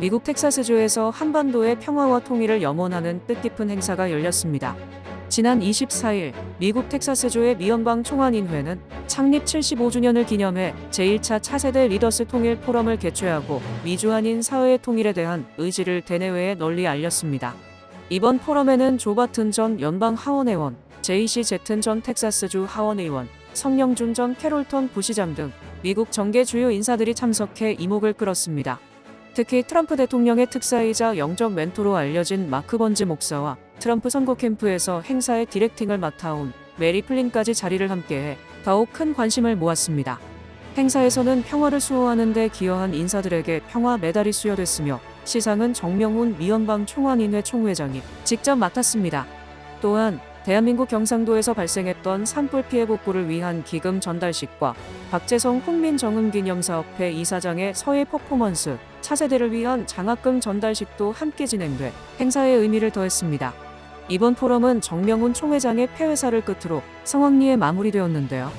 미국 텍사스주에서 한반도의 평화와 통일을 염원하는 뜻깊은 행사가 열렸습니다. 지난 24일 미국 텍사스주의 미연방 총안인회는 창립 75주년을 기념해 제1차 차세대 리더스 통일 포럼을 개최하고 미주 한인 사회의 통일에 대한 의지를 대내외에 널리 알렸습니다. 이번 포럼에는 조 바튼 전 연방 하원의원, 제이시 제튼 전 텍사스주 하원의원, 성영준 전 캐롤턴 부시장 등 미국 정계 주요 인사들이 참석해 이목을 끌었습니다. 특히 트럼프 대통령의 특사이자 영적 멘토로 알려진 마크 번즈 목사와 트럼프 선거 캠프에서 행사의 디렉팅을 맡아온 메리 플린까지 자리를 함께해 더욱 큰 관심을 모았습니다. 행사에서는 평화를 수호하는 데 기여한 인사들에게 평화 메달이 수여됐으며 시상은 정명훈 미연방 총안인회 총회장이 직접 맡았습니다. 또한 대한민국 경상도에서 발생했던 산불 피해 복구를 위한 기금 전달식과 박재성 국민정음기념사업회 이사장의 서해 퍼포먼스, 차세대를 위한 장학금 전달식도 함께 진행돼 행사의 의미를 더했습니다. 이번 포럼은 정명훈 총회장의 폐회사를 끝으로 성황리에 마무리되었는데요.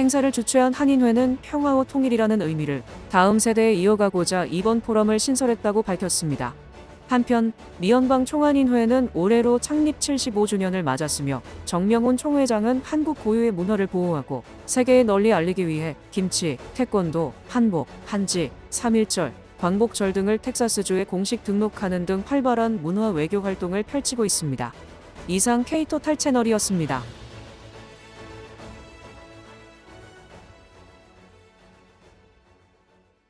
행사를 주최한 한인회는 평화와 통일이라는 의미를 다음 세대에 이어가고자 이번 포럼을 신설했다고 밝혔습니다. 한편 미연방 총안인회는 올해로 창립 75주년을 맞았으며 정명훈 총회장은 한국 고유의 문화를 보호하고 세계에 널리 알리기 위해 김치, 태권도, 한복, 한지, 삼일절, 광복절 등을 텍사스주에 공식 등록하는 등 활발한 문화 외교 활동을 펼치고 있습니다. 이상 K 토탈 채널이었습니다.